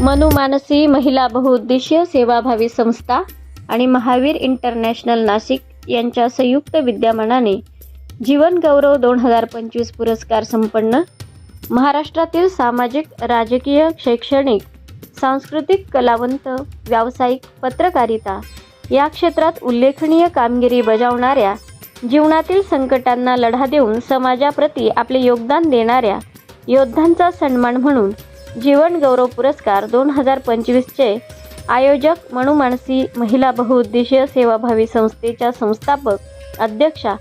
मनुमानसी महिला बहुउद्देशीय सेवाभावी संस्था आणि महावीर इंटरनॅशनल नाशिक यांच्या संयुक्त विद्यमानाने जीवन गौरव दोन हजार पंचवीस पुरस्कार संपन्न महाराष्ट्रातील सामाजिक राजकीय शैक्षणिक सांस्कृतिक कलावंत व्यावसायिक पत्रकारिता या क्षेत्रात उल्लेखनीय कामगिरी बजावणाऱ्या जीवनातील संकटांना लढा देऊन समाजाप्रती आपले योगदान देणाऱ्या योद्धांचा सन्मान म्हणून जीवन गौरव पुरस्कार दोन हजार पंचवीसचे आयोजक मनुमानसी महिला बहुउद्देशीय सेवाभावी संस्थेच्या संस्थापक अध्यक्षा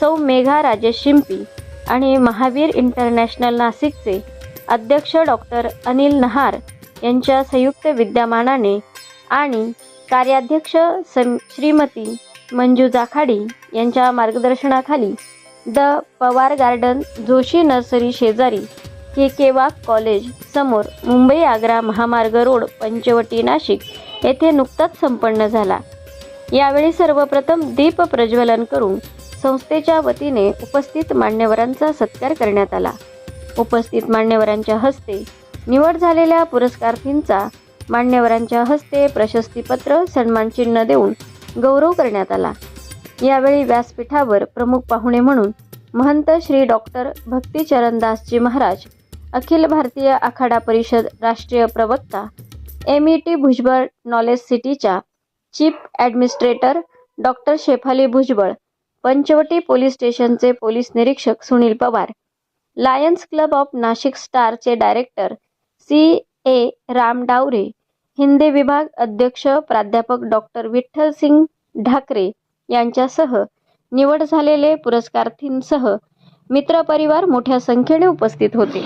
सौ मेघा राजेश शिंपी आणि महावीर इंटरनॅशनल नाशिकचे अध्यक्ष डॉक्टर अनिल नहार यांच्या संयुक्त विद्यमानाने आणि कार्याध्यक्ष सम श्रीमती मंजू जाखाडी यांच्या मार्गदर्शनाखाली the Pawar garden Joshi nursery शेजारी के केवाक कॉलेज समोर मुंबई आग्रा महामार्ग रोड पंचवटी नाशिक येथे नुकताच संपन्न झाला. यावेळी सर्वप्रथम दीप प्रज्वलन करून संस्थेच्या वतीने उपस्थित मान्यवरांचा सत्कार करण्यात आला. उपस्थित मान्यवरांच्या हस्ते निवड झालेल्या पुरस्कारार्थींचा मान्यवरांच्या हस्ते प्रशस्तीपत्र सन्मानचिन्ह देऊन गौरव करण्यात आला. यावेळी व्यासपीठावर प्रमुख पाहुणे म्हणून महंत श्री डॉक्टर भक्तीचरणदासजी महाराज अखिल भारतीय आखाडा परिषद राष्ट्रीय प्रवक्ता M E T Bhujbal knowledge सिटीच्या chief administrator doctor Shefali Bhujbal Panchavati police स्टेशनचे पोलीस निरीक्षक Sunil Pawar Lions club of Nashik स्टारचे director C A Ram Daware Hindi विभाग अध्यक्ष प्राध्यापक डॉक्टर विठ्ठल सिंग ढाकरे यांच्यासह निवड झालेले पुरस्कार्थींसह मित्रपरिवार मोठ्या संख्येने उपस्थित होते.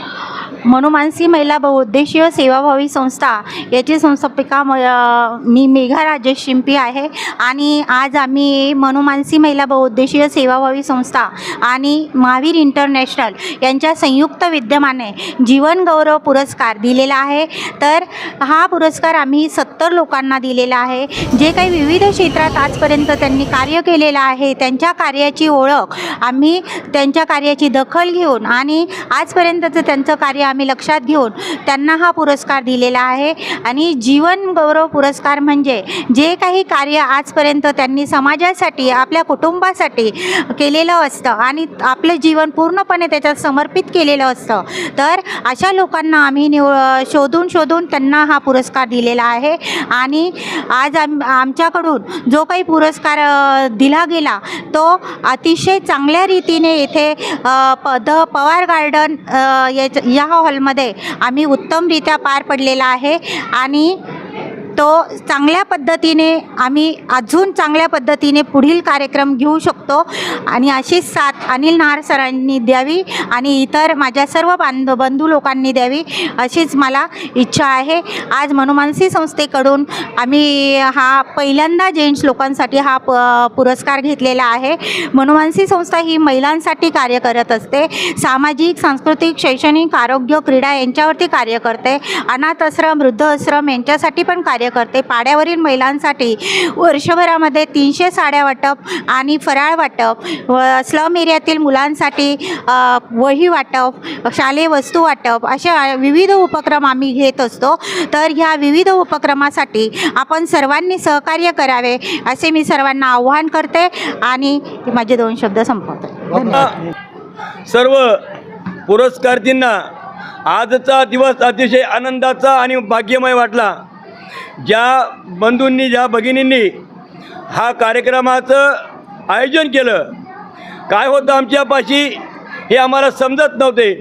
मनुमानसी महिला बहुउद्देशीय सेवाभावी संस्था याची संस्थापिका म मी मेघा राजेश शिंपी आहे. आणि आज आम्ही मनुमानसी महिला बहुउद्देशीय सेवाभावी संस्था आणि महावीर इंटरनॅशनल यांच्या संयुक्त विद्यमाने जीवन गौरव पुरस्कार दिलेला आहे. तर हा पुरस्कार आम्ही सत्तर लोकांना दिलेला आहे. जे काही विविध क्षेत्रात आजपर्यंत त्यांनी कार्य केलेलं आहे त्यांच्या कार्याची ओळख आम्ही त्यांच्या कार्याची दखल घेऊन आणि आजपर्यंतचं त्यांचं कार्य आम्ही लक्षात घेऊन त्यांना हा पुरस्कार दिलेला आहे. आणि जीवन गौरव पुरस्कार म्हणजे जे काही कार्य आजपर्यंत त्यांनी समाजासाठी आपल्या कुटुंबासाठी केलेलं असतं आणि आपलं जीवन पूर्णपणे त्याच्यात समर्पित केलेलं असतं. तर अशा लोकांना आम्ही निव शोधून शोधून त्यांना हा पुरस्कार दिलेला आहे. आणि आज आम आमच्याकडून जो काही पुरस्कार दिला गेला तो अतिशय चांगल्या रीतीने येथे प द पवार गार्डन याच या हॉलमध्ये आम्ही उत्तमरित्या पार पडलेला आहे आणि तो चांगल्या पद्धतीने आम्ही अजून चांगल्या पद्धतीने पुढील कार्यक्रम घेऊ शकतो. आणि अशीच साथ अनिल नार सरांनी द्यावी आणि इतर माझ्या सर्व बांध बंधू लोकांनी द्यावी अशीच मला इच्छा आहे. आज मनुमानसी संस्थेकडून आम्ही हा पहिल्यांदा जेंट्स लोकांसाठी हा प पुरस्कार घेतलेला आहे. मनुमानसी संस्था ही महिलांसाठी कार्य करत असते. सामाजिक सांस्कृतिक शैक्षणिक आरोग्य क्रीडा यांच्यावरती कार्य करते. अनाथ आश्रम वृद्ध आश्रम यांच्यासाठी पण कार्य करते पाड्यावरील महिलांसाठी वर्षभरामध्ये तीनशे साड्या वाटप आणि फराळ वाटप व स्लम एरियातील मुलांसाठी वही वाटप शालेय वस्तू वाटप अशा विविध उपक्रम आम्ही घेत असतो. तर ह्या विविध उपक्रमासाठी आपण सर्वांनी सहकार्य करावे असे मी सर्वांना आव्हान करते आणि माझे दोन शब्द संपवते. सर्व पुरस्कारार्थींना आजचा दिवस अतिशय आनंदाचा आणि भाग्यमय वाटला. ज्या बंधूंनी ज्या भगिनींनी हा कार्यक्रमाचं आयोजन केलं काय होतं आमच्यापाशी हे आम्हाला समजत नव्हते.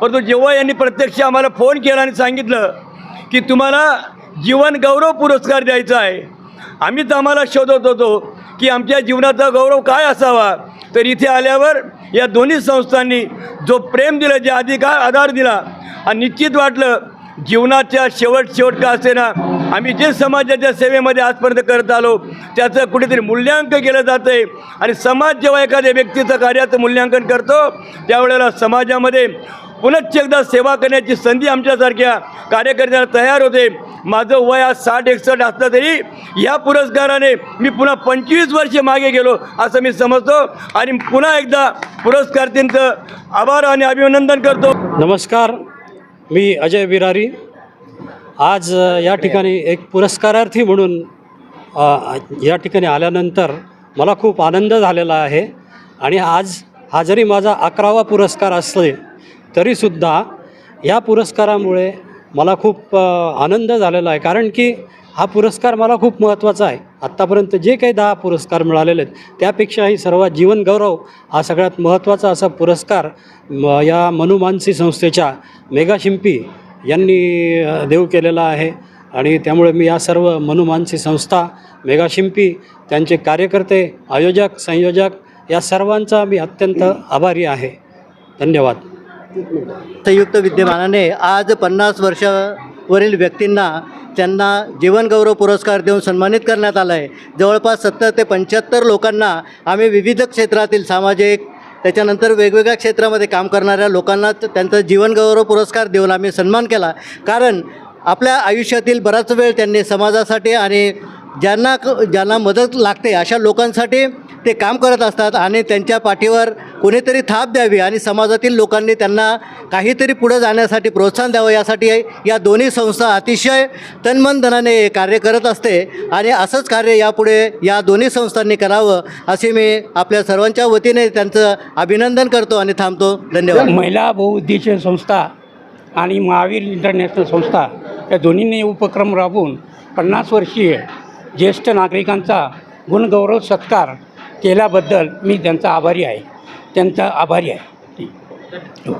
परंतु जेव्हा यांनी प्रत्यक्ष आम्हाला फोन केला आणि सांगितलं की तुम्हाला जीवन गौरव पुरस्कार द्यायचा आहे आम्हीच आम्हाला शोधत होतो की आमच्या जीवनाचा गौरव काय असावा. तर इथे आल्यावर या दोन्ही संस्थांनी जो प्रेम दिलं जे अधिकार आधार दिला आणि निश्चित वाटलं जीवनाच्या शेवट शेवट का असेना आम्ही जे समाजाच्या सेवेमध्ये आजपर्यंत करत आलो त्याचं कुठेतरी मूल्यांकन केलं जातं आहे आणि समाज जेव्हा एखाद्या व्यक्तीचं कार्याचं मूल्यांकन करतो त्यावेळेला समाजामध्ये पुनश्च एकदा सेवा करण्याची संधी आमच्यासारख्या कार्यकर्त्यांना तयार होते. माझं वय आज साठ एकसष्ट असलं तरी या पुरस्काराने मी पुन्हा पंचवीस वर्षे मागे गेलो असं मी समजतो. आणि पुन्हा एकदा पुरस्कारतींचं आभार आणि अभिनंदन करतो. नमस्कार. मी अजय बिरारी. आज या ठिकाणी एक पुरस्कारार्थी म्हणून या ठिकाणी आल्यानंतर मला खूप आनंद झालेला आहे. आणि आज हा जरी माझा अकरावा पुरस्कार असले तरीसुद्धा या पुरस्कारामुळे मला खूप आनंद झालेला आहे. कारण की हा पुरस्कार मला खूप महत्त्वाचा आहे. आत्तापर्यंत जे काही दहा पुरस्कार मिळालेले आहेत त्यापेक्षाही सर्वात जीवनगौरव हा सगळ्यात महत्त्वाचा असा पुरस्कार म या मनुमानसी संस्थेच्या मेघाशिंपी यांनी देऊ केलेला आहे. आणि त्यामुळे मी या सर्व मनुमानसी संस्था मेघाशिंपी त्यांचे कार्यकर्ते आयोजक संयोजक या सर्वांचा मी अत्यंत आभारी आहे. धन्यवाद. संयुक्त विद्यमानाने आज पन्नास वर्षावरील व्यक्तींना त्यांना जीवनगौरव पुरस्कार देऊन सन्मानित करण्यात आला आहे जवळपास सत्तर ते पंच्याहत्तर लोकांना आम्ही विविध क्षेत्रातील सामाजिक त्याच्यानंतर वेगवेगळ्या क्षेत्रामध्ये काम करणाऱ्या लोकांना त्यांचा जीवनगौरव पुरस्कार देऊन आम्ही सन्मान केला. कारण आपल्या आयुष्यातील बराच वेळ त्यांनी समाजासाठी आणि ज्यांना क ज्यांना मदत लागते अशा लोकांसाठी ते काम करत असतात आणि त्यांच्या पाठीवर कोणीतरी थाप द्यावी आणि समाजातील लोकांनी त्यांना काहीतरी पुढं जाण्यासाठी प्रोत्साहन द्यावं यासाठी या दोन्ही संस्था अतिशय तन्मनधनाने कार्य करत असते आणि असंच कार्य यापुढे या दोन्ही संस्थांनी करावं असे मी आपल्या सर्वांच्या वतीने त्यांचं अभिनंदन करतो आणि थांबतो. धन्यवाद. महिला बहुउद्देशीय संस्था आणि महावीर इंटरनॅशनल संस्था या दोन्हींनी उपक्रम राबवून पन्नास वर्षीय ज्येष्ठ नागरिकांचा गुणगौरव सत्कार केल्याबद्दल मी त्यांचा आभारी आहे. त्यांचा आभारी आहे. हो.